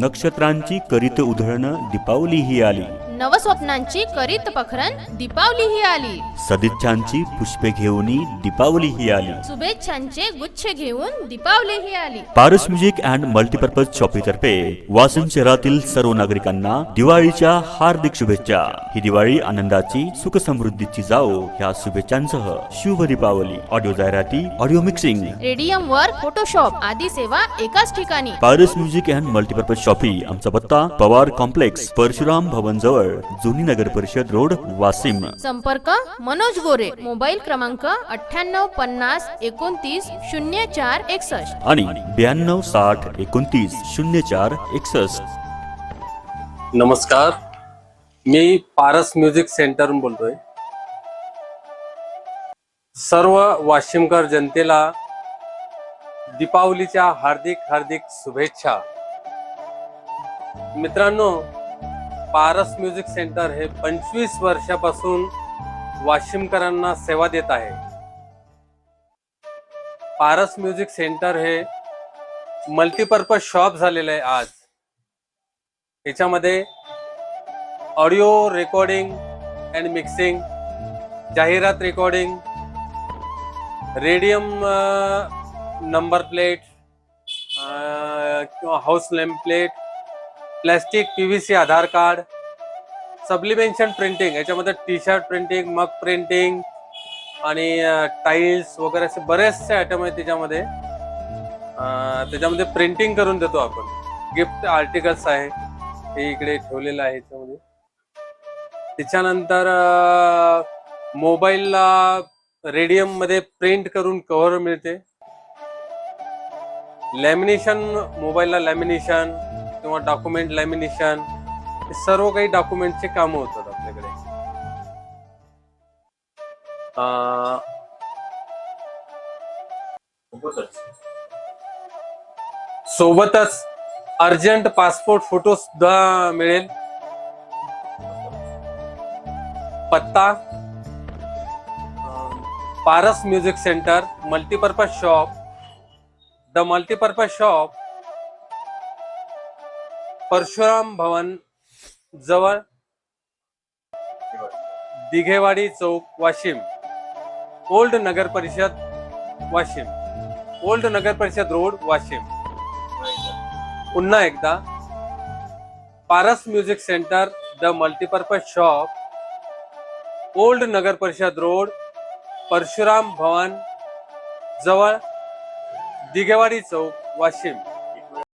नक्षत्रांची करीत उधळण दीपावली ही आली. नवस्वप्नांची करीत पखरण दीपावली ही आली. सदिच्छांची पुष्पे घेऊनी दीपावली ही आली. शुभेच्छांचे गुच्छ घेऊन दीपावली ही आली. पारस म्युझिक अँड मल्टीपर्पज शॉपीतर्फे वाशिम शहरातील सर्व नागरिकांना दिवाळीच्या हार्दिक शुभेच्छा. ही दिवाळी आनंदाची सुख समृद्धीची जाओ ह्या शुभेच्छांसह. शुभ दीपावली. ऑडिओ जाहिराती ऑडिओ मिक्सिंग. रेडियम वर फोटोशॉप आदी सेवा एकाच ठिकाणी. Paras music and multipurpose shoppe आमचा पत्ता पवार कॉम्प्लेक्स परशुराम भवन जवळ जुनी नगर परिषद रोड वाशिम. संपर्क मनोज गोरे मोबाईल क्रमांक अठ्ठ्याण्णव पन्नास एकोणतीस शून्य चार एकसष्ट. आणि ब्याण्णव साठ एकोणतीस शून्य चार एकसष्ट. नमस्कार. मी पारस म्युझिक सेंटरहून बोलतोय. सर्व वाशिमकर जनतेला दीपावलीच्या हार्दिक हार्दिक शुभेच्छा. मित्रांनो पारस म्युझिक सेंटर हे पंचवीस वर्षापासून वाशिमकरांना सेवा देत आहे. पारस म्युझिक सेंटर हे मल्टीपर्पज शॉप झालेलं आहे आज. याच्यामध्ये ऑडिओ रेकॉर्डिंग अँड मिक्सिंग जाहिरात रेकॉर्डिंग रेडियम नंबर प्लेट किंवा house lamp plate plastic P V C Aadhaar card sublimation printing याच्यामध्ये T shirt printing mug printing आणि टाईल्स वगैरे असे बरेचसे आयटम आहेत त्याच्यामध्ये. त्याच्यामध्ये प्रिंटिंग करून देतो आपण. गिफ्ट आर्टिकल्स आहे. हे इकडे ठेवलेलं आहे याच्यामध्ये. त्याच्यानंतर मोबाईलला रेडियममध्ये प्रिंट करून कव्हर मिळते. लॅमिनेशन मोबाईलला लॅमिनेशन किंवा डॉक्युमेंट लॅमिनेशन हे सर्व काही डॉक्युमेंटचे कामं होतात आपल्याकडे. सोबतच अर्जंट पासपोर्ट फोटो सुद्धा मिळेल. पत्ता Paras music centre multipurpose shop the multipurpose shop Parshuram Bhavan जवळ दिघेवाडी चौक वाशिम. ओल्ड नगर परिषद वाशिम. ओल्ड नगर परिषद रोड वाशिम. पुन्हा एकदा Paras music centre the multipurpose shop old नगर परिषद रोड परशुराम भवन जवळ दिघेवाडी चौक वाशिम.